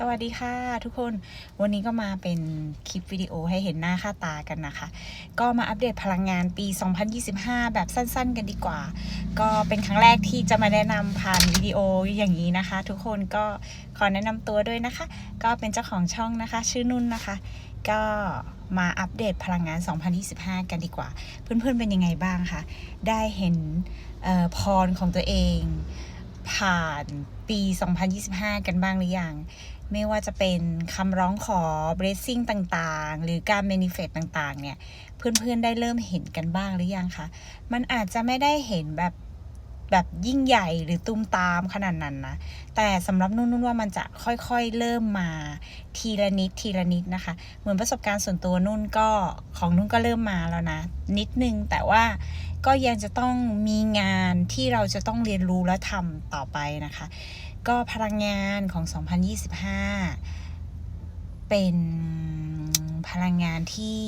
สวัสดีค่ะทุกคนวันนี้ก็มาเป็นคลิปวิดีโอให้เห็นหน้าค่าตากันนะคะ ก็มาอัปเดตพลังงานปี 2025 แบบสั้นๆ กันดีกว่า ก็เป็นครั้งแรกที่จะมาแนะนำผ่านวิดีโออย่างนี้นะคะ ทุกคนก็ขอแนะนำตัวด้วยนะคะ ก็เป็นเจ้าของช่องนะคะ ชื่อนุ่นนะคะ ก็มาอัปเดตพลังงาน 2025 กันดีกว่า เพื่อนๆเป็นยังไงบ้างคะได้เห็นพรของตัวเอง ผ่านปี 2025 กันบ้างหรือยัง ไม่ว่าจะเป็นคำร้องขอ blessing ต่างๆ หรือการ manifest ต่างๆ เนี่ย เพื่อนๆ ได้เริ่มเห็นกันบ้างหรือยังคะ มันอาจจะไม่ได้เห็นแบบแบบยิ่งใหญ่หรือตุ้มตามขนาดนั้นนะ แต่สำหรับนุ่นนุ่นว่ามันจะค่อยๆเริ่มมาทีละนิดทีละนิดนะคะ เหมือนประสบการณ์ส่วนตัวนุ่นก็ของนุ่นก็เริ่มมาแล้วนะ นิดนึงแต่ว่าก็ยังจะต้องมีงานที่เราจะต้องเรียนรู้และทำต่อไปนะคะ ก็พลังงานของ 2025 เป็นพลังงานที่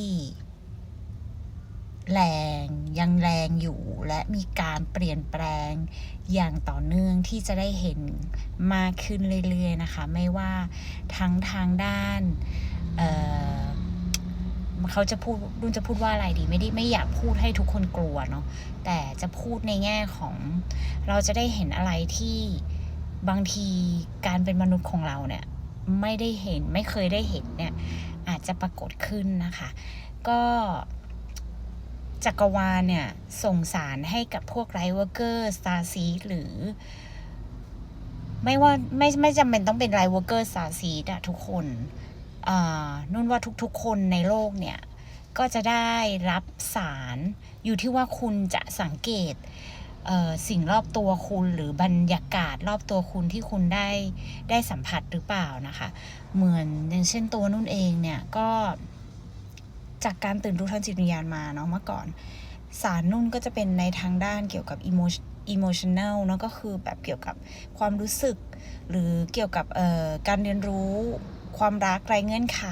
แรงยังแรงอยู่และมีการเปลี่ยนแปลงอย่างต่อเนื่องที่จะได้เห็นมากขึ้นเรื่อยๆนะคะ ไม่ว่าทั้งทางด้านเเขาจะพูดรุ่นจะพูดว่าอะไรดี ไม่ได้ไม่อยากพูดให้ทุกคนกลัวเนาะแต่จะพูดในแง่ของเราจะได้เห็นอะไรที่ บางทีการเป็นมนุษย์ของเราเนี่ยไม่ได้เห็นไม่เคยได้เห็นเนี่ยอาจจะปรากฏขึ้นนะคะ ก็จักรวาลเนี่ยส่งสารให้กับพวกไรเวอร์เกอร์สตาร์ซีหรือ ไม่ว่าไม่ไม่จำเป็นต้องเป็นไรเวอร์เกอร์สตาร์ซีอะทุกคนนุ่นว่าทุกๆ คนในโลกเนี่ย ก็จะได้รับสารอยู่ที่ว่าคุณจะสังเกต สิ่งรอบตัวคุณหรือบรรยากาศรอบตัวคุณที่คุณได้ได้สัมผัสหรือเปล่านะคะ เหมือนอย่างเช่นตัวนุ่นเองเนี่ยก็จากการตื่นรู้ทางจิตวิญญาณมาเนาะเมื่อก่อน สารนุ่นก็จะเป็นในทางด้านเกี่ยวกับ emotion emotional เนาะก็คือแบบเกี่ยวกับความรู้สึก หรือเกี่ยวกับการเรียนรู้ความรักไรเงื่อนไข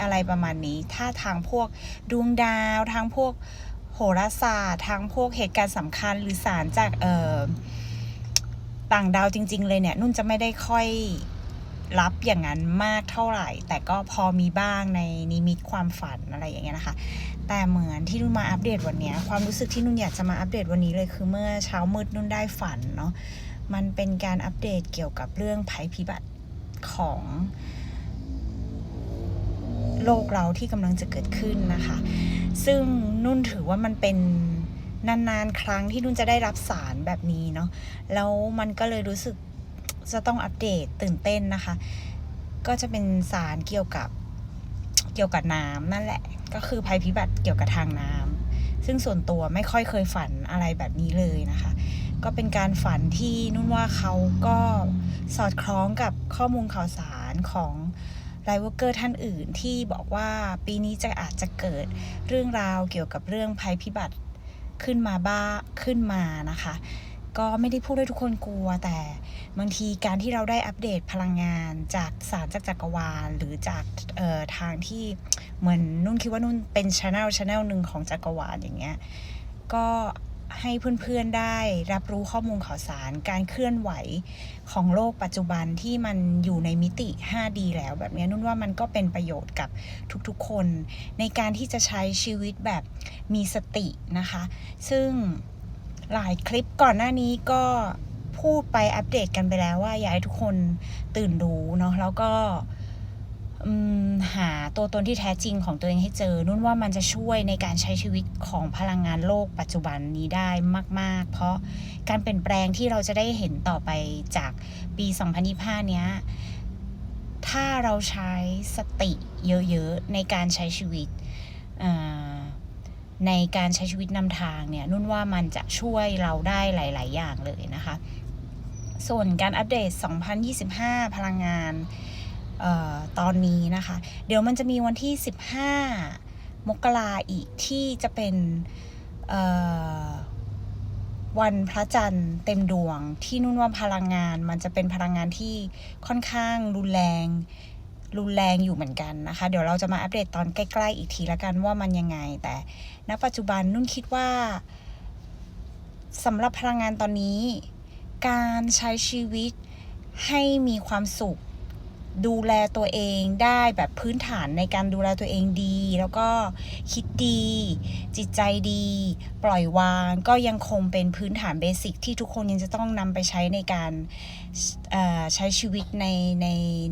อะไรประมาณนี้ ถ้าทางพวกดวงดาวทางพวก โหราศาสตร์ทางพวกเหตุการณ์สำคัญหรือสารจากเอ่อต่างดาวจริง ๆ เลยเนี่ย นุ่นจะไม่ได้ค่อยรับอย่างนั้นมากเท่าไหร่ แต่ก็พอมีบ้างในนิมิตความฝันอะไรอย่างเงี้ยนะคะ แต่เหมือนที่นุ่นมาอัปเดตวันนี้ ความรู้สึกที่นุ่นอยากจะมาอัปเดตวันนี้เลยคือเมื่อเช้ามืดนุ่นได้ฝันเนาะมันเป็นการอัปเดตเกี่ยวกับเรื่องภัยพิบัติของ โลกเราที่กำลังจะเกิดขึ้นนะคะ ซึ่งนุ่นถือว่ามันเป็นนานๆ ครั้งที่นุ่นจะได้รับสารแบบนี้เนาะแล้วมันก็เลยรู้สึกจะต้องอัปเดตตื่นเต้นนะคะ ก็จะเป็นสารเกี่ยวกับเกี่ยวกับน้ำนั่นแหละ ก็คือภัยพิบัติเกี่ยวกับทางน้ำซึ่งส่วนตัวไม่ค่อยเคยฝันอะไรแบบนี้เลยนะคะ ก็เป็นการฝันที่นุ่นว่าเขาก็สอดคล้องกับข้อมูลข่าวสารของ ไลเวอร์เกอร์ท่านอื่นที่บอกว่าปีนี้จะอาจจะเกิดเรื่องราวเกี่ยวกับเรื่องภัยพิบัติขึ้นมาบ้าขึ้นมานะคะ ก็ไม่ได้พูดให้ทุกคนกลัว แต่บางทีการที่เราได้อัปเดตพลังงานจากสารจากจักรวาล หรือจากทางที่เหมือนนุ่นคิดว่านุ่นเป็นช anel ช anel หนึ่งของจักรวาลอย่างเงี้ยก็ ให้เพื่อนๆได้รับรู้ข้อมูลข่าวสารการเคลื่อนไหวของโลกปัจจุบันที่มันอยู่ในมิติ 5D แล้ว แบบนี้นุ่นว่ามันก็เป็นประโยชน์กับทุกๆคน ในการที่จะใช้ชีวิตแบบมีสตินะคะ ซึ่งหลายคลิปก่อนหน้านี้ก็พูดไปอัปเดตกันไปแล้วว่าอยากให้ทุกคนตื่นรู้เนาะแล้วก็อืม ตัวตนที่แท้จริงของตัวเองให้เจอ นุ่นว่ามันจะช่วยในการใช้ชีวิตของพลังงานโลกปัจจุบันนี้ได้มาก ๆ เพราะการเปลี่ยนแปลงที่เราจะได้เห็นต่อไปจากปี 2025 เนี้ย ถ้าเราใช้สติเยอะ ๆ ในการใช้ชีวิตในการใช้ชีวิตนำทางเนี่ย นุ่นว่ามันจะช่วยเราได้หลาย ๆ อย่างเลยนะคะ ส่วนการอัปเดต 2025 พลังงาน ตอนนี้นะคะ เดี๋ยวมันจะมีวันที่ 15 มกราอีกที่จะเป็นวันพระจันทร์เต็มดวงที่นุ่นว่าพลังงาน มันจะเป็นพลังงานที่ค่อนข้างรุนแรง รุนแรงอยู่เหมือนกันนะคะ เดี๋ยวเราจะมาอัปเดตตอนใกล้ ๆ อีกทีละกันว่ามันยังไง แต่ณปัจจุบันนุ่นคิดว่าสำหรับพลังงานตอนนี้ การใช้ชีวิตให้มีความสุข ดูแลตัวเองได้แบบพื้นฐานในการดูแลตัวเองดี แล้วก็คิดดี จิตใจดี ปล่อยวางก็ยังคงเป็นพื้นฐานเบสิกที่ทุกคนยังจะต้องนำไปใช้ในการใช้ชีวิตในใน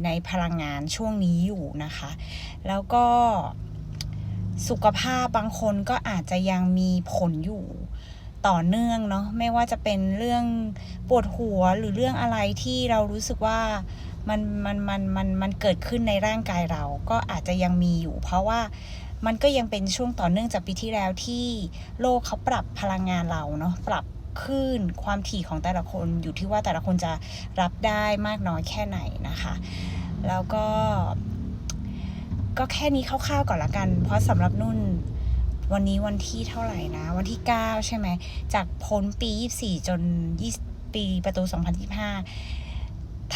ในพลังงานช่วงนี้อยู่นะคะ แล้วก็สุขภาพบางคนก็อาจจะยังมีผลอยู่ต่อเนื่องเนาะไม่ว่าจะเป็นเรื่องปวดหัวหรือเรื่องอะไรที่เรารู้สึกว่า มันมันมันมันมันเกิดขึ้นในร่างกายเราก็อาจจะยังมีอยู่ เพราะว่ามันก็ยังเป็นช่วงต่อเนื่องจากปีที่แล้วที่โลกเขาปรับพลังงานเราเนาะปรับคลื่นความถี่ของแต่ละคนอยู่ที่ว่าแต่ละคนจะรับได้มากน้อยแค่ไหนนะคะ แล้วก็ ก็แค่นี้คร่าวๆก่อนละกัน เพราะสำหรับนุ่นวันนี้วันที่เท่าไหร่นะ วันที่ 9 ใช่ไหม จากพ้นปี 24 จน 20 ปีประตู 2025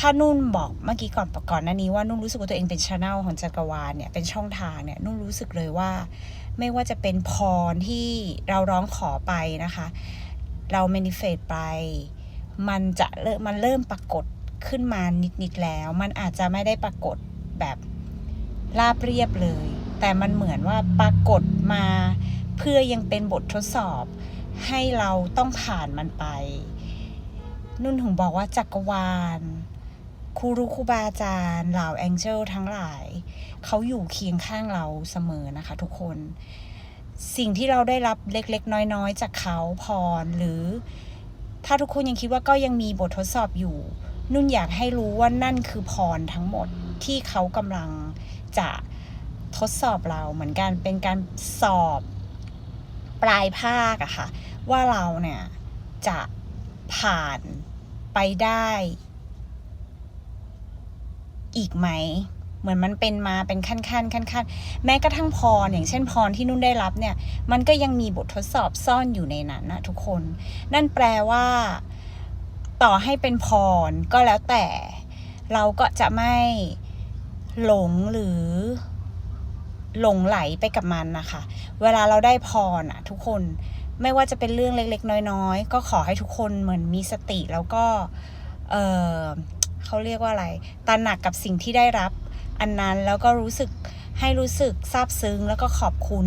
ถ้านุ่นบอกเมื่อกี้ก่อนก่อนหน้านี้ว่านุ่นรู้สึกว่าตัวเองเป็นช anel ของจักรวาลเนี่ยเป็นช่องทางเนี่ยนุ่นรู้สึกเลยว่า ไม่ว่าจะเป็นพรที่เราร้องขอไปนะคะ เรา manifest ไป มันจะเริ่มมันเริ่มปรากฏขึ้นมานิดๆแล้ว มันอาจจะไม่ได้ปรากฏแบบราบเรียบเลย แต่มันเหมือนว่าปรากฏมาเพื่อยังเป็นบททดสอบ ให้เราต้องผ่านมันไปนุ่นถึงบอกว่าจักรวาล ครูรุครูบาอาจารย์เหล่าแองเจิลทั้งหลาย เขาอยู่เคียงข้างเราเสมอนะคะทุกคน สิ่งที่เราได้รับเล็กๆ น้อยๆ จากเขาพรหรือ ถ้าทุกคนยังคิดว่าก็ยังมีบททดสอบอยู่ นุ่นอยากให้รู้ว่านั่นคือพรทั้งหมดที่เขากำลังจะทดสอบเราเหมือนกันเป็นการสอบปลายภาคอะค่ะ ว่าเราเนี่ยจะผ่านไปได้ อีกไหม เหมือนมันเป็นมาเป็นขั้นขั้นขั้นขั้นๆแม้กระทั่งพรอย่างเช่นพรที่นุ่นได้รับเนี่ย มันก็ยังมีบททดสอบซ่อนอยู่ในนั้นนะทุกคน นั่นแปลว่าต่อให้เป็นพรก็แล้วแต่ เราก็จะไม่หลงหรือหลงไหลไปกับมันนะคะ เวลาเราได้พรอะทุกคนไม่ว่าจะเป็นเรื่องเล็ก ๆ น้อย ๆ ก็ขอให้ทุกคนเหมือนมีสติแล้วก็ เออ เขาเรียกว่าอะไรตระหนักกับสิ่งที่ได้รับอันนั้นแล้วก็รู้สึกให้รู้สึกซาบซึ้งแล้วก็ขอบคุณ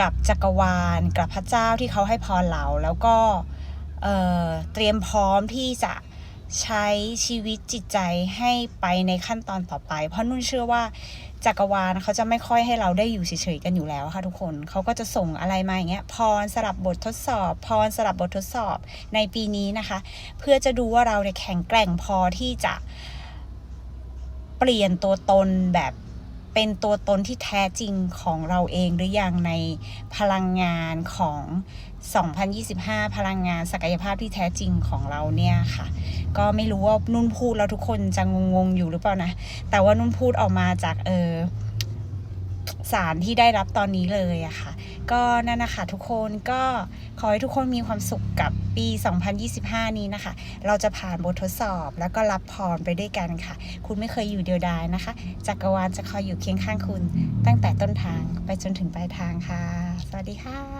กับจักรวาล กับพระเจ้าที่เขาให้พรเราแล้วก็เเตรียมพร้อมที่จะใช้ชีวิตจิตใจให้ไปในขั้นตอนต่อไป เพราะนุ่นเชื่อว่า จักรวาลเขาจะไม่ค่อยให้เราได้อยู่เฉยๆกันอยู่แล้วค่ะทุกคนเขาก็จะส่งอะไรมาอย่างเงี้ยพรสลับบททดสอบ พรสลับบททดสอบในปีนี้นะคะ เพื่อจะดูว่าเราเนี่ยแข็งแกร่งพอที่จะเปลี่ยนตัวตนแบบ เป็นตัวตนที่แท้จริงของเราเองหรือยังในพลังงานของ 2025 พลังงานศักยภาพที่แท้จริงของเราเนี่ยค่ะ ก็ไม่รู้ว่านุ่นพูดแล้วทุกคนจะงงๆอยู่หรือเปล่านะ แต่ว่านุ่นพูดออกมาจากเออ สารที่ได้รับตอนนี้เลยอะค่ะ ก็นั่นนะคะทุกคนก็ขอให้ทุกคนมีความสุขกับปี 2025 นี้นะคะ เราจะผ่านบททดสอบแล้วก็รับพรไปด้วยกันค่ะ คุณไม่เคยอยู่เดียวดายนะคะ จักรวาลจะคอยอยู่เคียงข้างคุณ ตั้งแต่ต้นทางไปจนถึงปลายทางค่ะ สวัสดีค่ะ